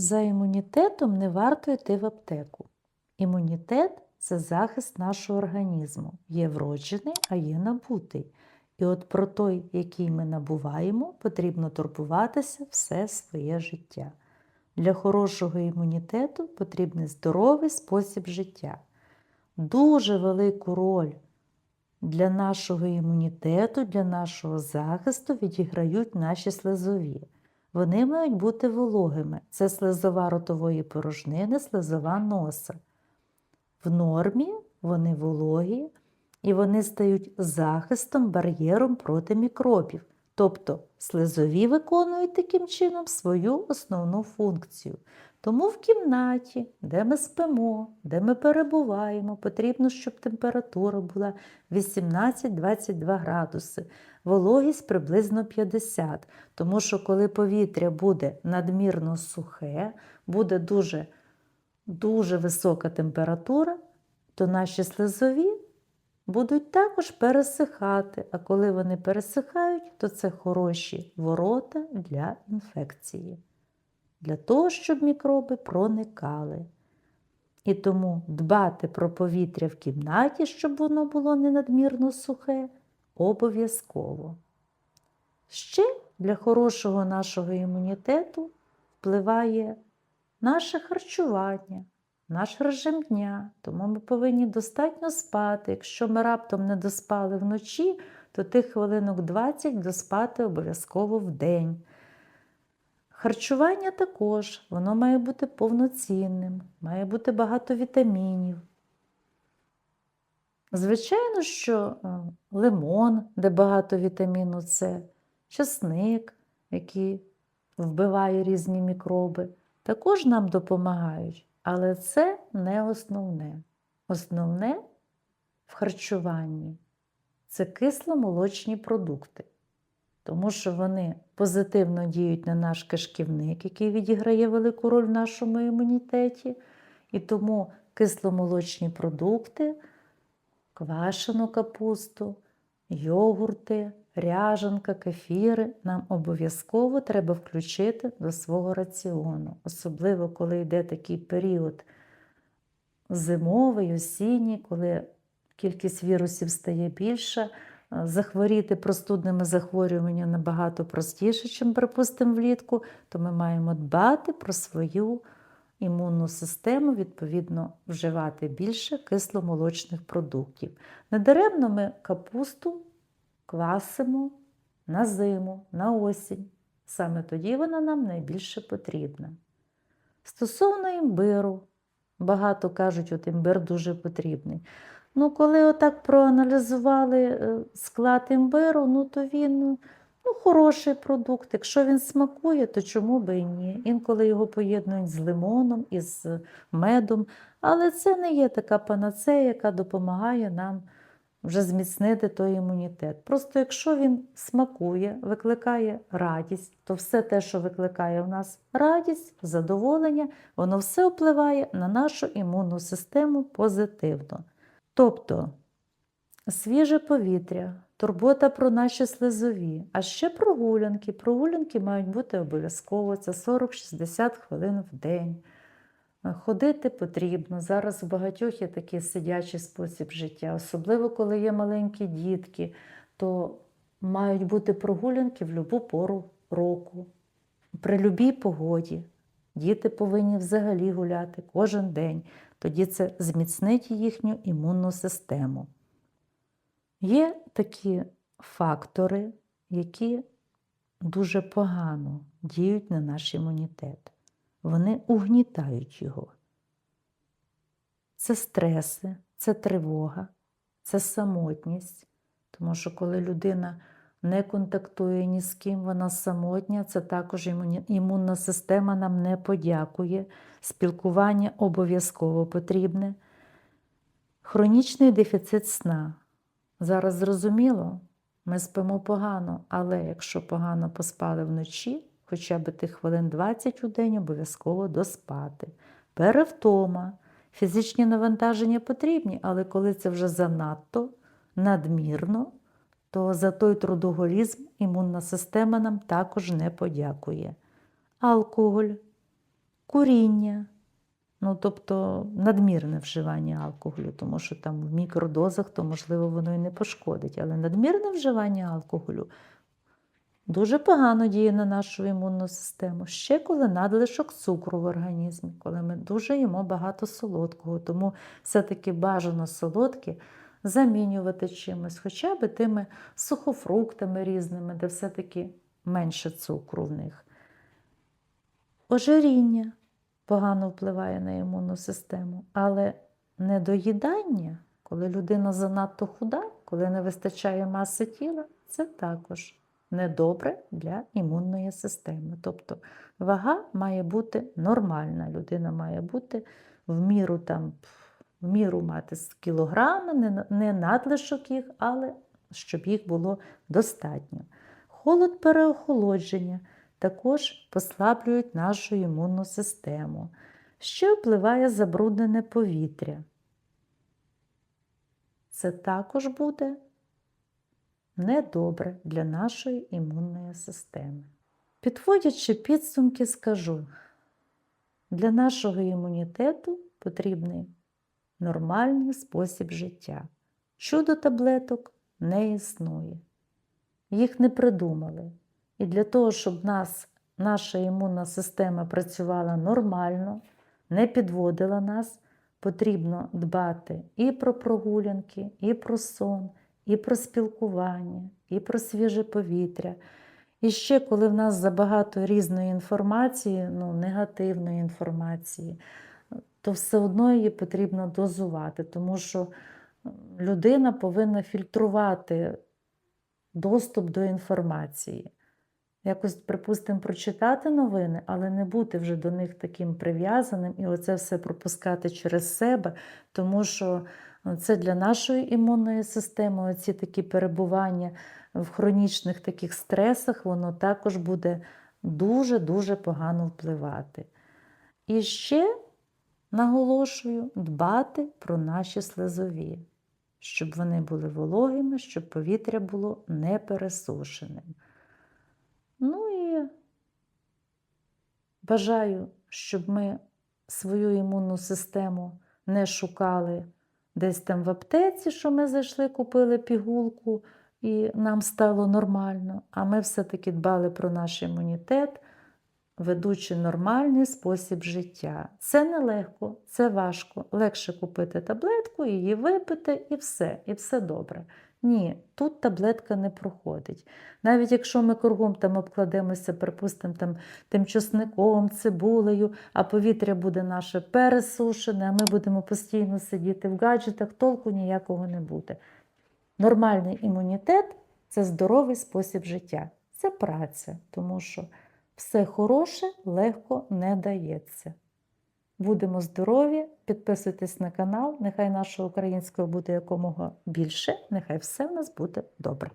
За імунітетом не варто йти в аптеку. Імунітет це захист нашого організму. Є вроджений, а є набутий. І от про той, який ми набуваємо, потрібно турбуватися все своє життя. Для хорошого імунітету потрібний здоровий спосіб життя. Дуже велику роль для нашого імунітету, для нашого захисту відіграють наші слизові. Вони мають бути вологими. Це слизова ротової порожнини, слизова носа. В нормі вони вологі і вони стають захистом, бар'єром проти мікробів. Тобто слизові виконують таким чином свою основну функцію. Тому в кімнаті, де ми спимо, де ми перебуваємо, потрібно, щоб температура була 18-22 градуси, вологість приблизно 50. Тому що коли повітря буде надмірно сухе, буде дуже, дуже висока температура, то наші слизові будуть також пересихати. А коли вони пересихають, то це хороші ворота для інфекції, для того, щоб мікроби проникали. І тому дбати про повітря в кімнаті, щоб воно було не надмірно сухе, обов'язково. Ще для хорошого нашого імунітету впливає наше харчування, наш режим дня. Тому ми повинні достатньо спати. Якщо ми раптом не доспали вночі, то тих хвилинок 20 доспати обов'язково в день. Харчування також, воно має бути повноцінним, має бути багато вітамінів. Звичайно, що е, лимон, де багато вітаміну С, чесник, який вбиває різні мікроби, також нам допомагають. Але це не основне. Основне в харчуванні це кисломолочні продукти, тому що вони позитивно діють на наш кишківник, який відіграє велику роль в нашому імунітеті. І тому кисломолочні продукти, квашену капусту, йогурти, ряжанка, кефіри нам обов'язково треба включити до свого раціону, особливо коли йде такий період зимовий, осінній, коли кількість вірусів стає більша. Захворіти простудними захворюваннями набагато простіше, ніж, припустимо, влітку, то ми маємо дбати про свою імунну систему, відповідно, вживати більше кисломолочних продуктів. Недаремно ми капусту квасимо на зиму, на осінь. Саме тоді вона нам найбільше потрібна. Стосовно імбиру, багато кажуть, от імбир дуже потрібний. Ну, коли отак проаналізували е, склад імбиру, ну то він ну, хороший продукт. Якщо він смакує, то чому би і ні? Інколи його поєднують з лимоном і з медом, але це не є така панацея, яка допомагає нам вже зміцнити той імунітет. Просто якщо він смакує, викликає радість, то все те, що викликає в нас радість, задоволення, воно все впливає на нашу імунну систему позитивно. Тобто свіже повітря, турбота про наші слизові, а ще прогулянки. Прогулянки мають бути обов'язково, це 40-60 хвилин в день. Ходити потрібно. Зараз у багатьох є такий сидячий спосіб життя, особливо коли є маленькі дітки, то мають бути прогулянки в будь-яку пору року, при будь-якій погоді. Діти повинні взагалі гуляти кожен день, тоді це зміцнить їхню імунну систему. Є такі фактори, які дуже погано діють на наш імунітет вони угнітають його. Це стреси, це тривога, це самотність. Тому що коли людина не контактує ні з ким, вона самотня, це також імунна система нам не подякує. Спілкування обов'язково потрібне. Хронічний дефіцит сна. Зараз зрозуміло, ми спимо погано, але якщо погано поспали вночі, хоча б тих хвилин 20 у день обов'язково доспати. Перевтома. Фізичні навантаження потрібні, але коли це вже занадто надмірно, то за той трудоголізм імунна система нам також не подякує. Алкоголь. куріння, ну тобто надмірне вживання алкоголю, тому що там в мікродозах, то можливо воно і не пошкодить, але надмірне вживання алкоголю дуже погано діє на нашу імунну систему. Ще коли надлишок цукру в організмі, коли ми дуже їмо багато солодкого, тому все-таки бажано солодке замінювати чимось, хоча б тими сухофруктами різними, де все-таки менше цукру в них. Ожиріння погано впливає на імунну систему, але недоїдання, коли людина занадто худа, коли не вистачає маси тіла, це також недобре для імунної системи. Тобто вага має бути нормальна, людина має бути в міру там, в міру мати з кілограми, не, не надлишок їх, але щоб їх було достатньо. Холод переохолодження також послаблюють нашу імунну систему. Ще впливає забруднене повітря. Це також буде недобре для нашої імунної системи. Підводячи підсумки, скажу, для нашого імунітету потрібний нормальний спосіб життя. Чудо таблеток не існує. Їх не придумали. І для того, щоб нас, наша імунна система працювала нормально, не підводила нас, потрібно дбати і про прогулянки, і про сон, і про спілкування, і про свіже повітря. І ще, коли в нас забагато різної інформації, ну, негативної інформації, то все одно її потрібно дозувати, тому що людина повинна фільтрувати доступ до інформації. Якось, припустимо, прочитати новини, але не бути вже до них таким прив'язаним і оце все пропускати через себе, тому що це для нашої імунної системи, оці такі перебування в хронічних таких стресах, воно також буде дуже-дуже погано впливати. І ще наголошую дбати про наші слизові, щоб вони були вологими, щоб повітря було не пересушеним. Ну і бажаю, щоб ми свою імунну систему не шукали десь там в аптеці, що ми зайшли, купили пігулку і нам стало нормально, а ми все-таки дбали про наш імунітет, ведучи нормальний спосіб життя. Це нелегко, це важко. Легше купити таблетку, її випити і все, і все добре. Ні, тут таблетка не проходить. Навіть якщо ми кругом там обкладемося, припустимо, там, тим чесником, цибулею, а повітря буде наше пересушене, а ми будемо постійно сидіти в гаджетах, толку ніякого не буде. Нормальний імунітет це здоровий спосіб життя, це праця, тому що все хороше легко не дається. Будемо здорові, підписуйтесь на канал, нехай нашого українського буде якомога більше, нехай все в нас буде добре.